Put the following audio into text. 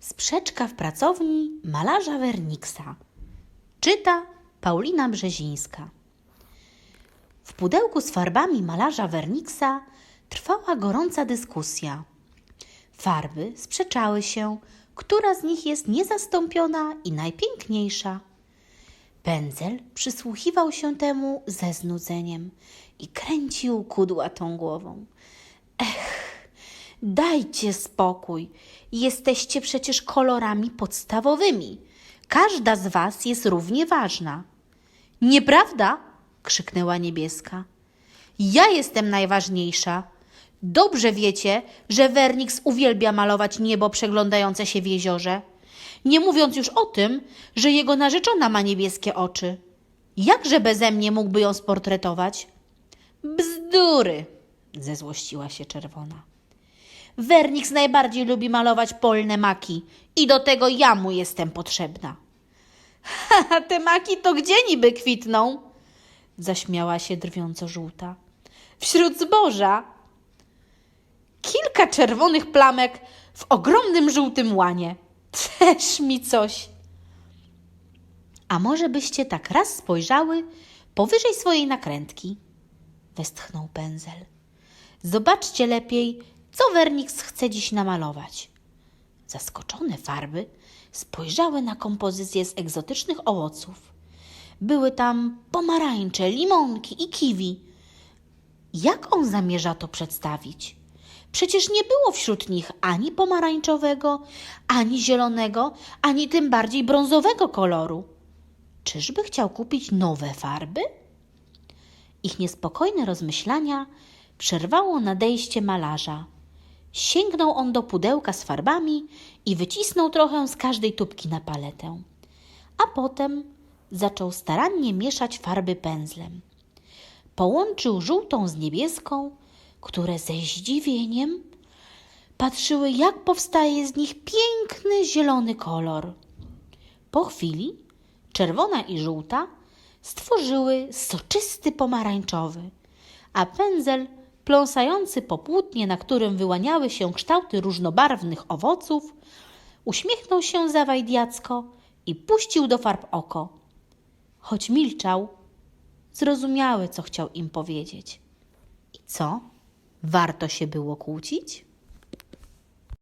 Sprzeczka w pracowni malarza Werniksa. Czyta Paulina Brzezińska. W pudełku z farbami malarza Werniksa trwała gorąca dyskusja. Farby sprzeczały się, która z nich jest niezastąpiona i najpiękniejsza. Pędzel przysłuchiwał się temu ze znudzeniem i kręcił kudłatą głową. Dajcie spokój. Jesteście przecież kolorami podstawowymi. Każda z was jest równie ważna. Nieprawda? krzyknęła niebieska. Ja jestem najważniejsza. Dobrze wiecie, że Wernix uwielbia malować niebo przeglądające się w jeziorze. Nie mówiąc już o tym, że jego narzeczona ma niebieskie oczy. Jakże beze mnie mógłby ją sportretować? Bzdury! zezłościła się czerwona. Wernix najbardziej lubi malować polne maki i do tego ja mu jestem potrzebna. Haha, te maki to gdzie niby kwitną? Zaśmiała się drwiąco żółta. Wśród zboża. Kilka czerwonych plamek w ogromnym żółtym łanie. Też mi coś. A może byście tak raz spojrzały powyżej swojej nakrętki? Westchnął pędzel. Zobaczcie lepiej, co Wernix chce dziś namalować. Zaskoczone farby spojrzały na kompozycję z egzotycznych owoców. Były tam pomarańcze, limonki i kiwi. Jak on zamierza to przedstawić? Przecież nie było wśród nich ani pomarańczowego, ani zielonego, ani tym bardziej brązowego koloru. Czyżby chciał kupić nowe farby? Ich niespokojne rozmyślania przerwało nadejście malarza. Sięgnął on do pudełka z farbami i wycisnął trochę z każdej tubki na paletę. A potem zaczął starannie mieszać farby pędzlem. Połączył żółtą z niebieską, które ze zdziwieniem patrzyły, jak powstaje z nich piękny zielony kolor. Po chwili czerwona i żółta stworzyły soczysty pomarańczowy, a pędzel pląsający po płótnie, na którym wyłaniały się kształty różnobarwnych owoców, uśmiechnął się zawajdiacko i puścił do farb oko. Choć milczał, zrozumiały, co chciał im powiedzieć. I co? Warto się było kłócić?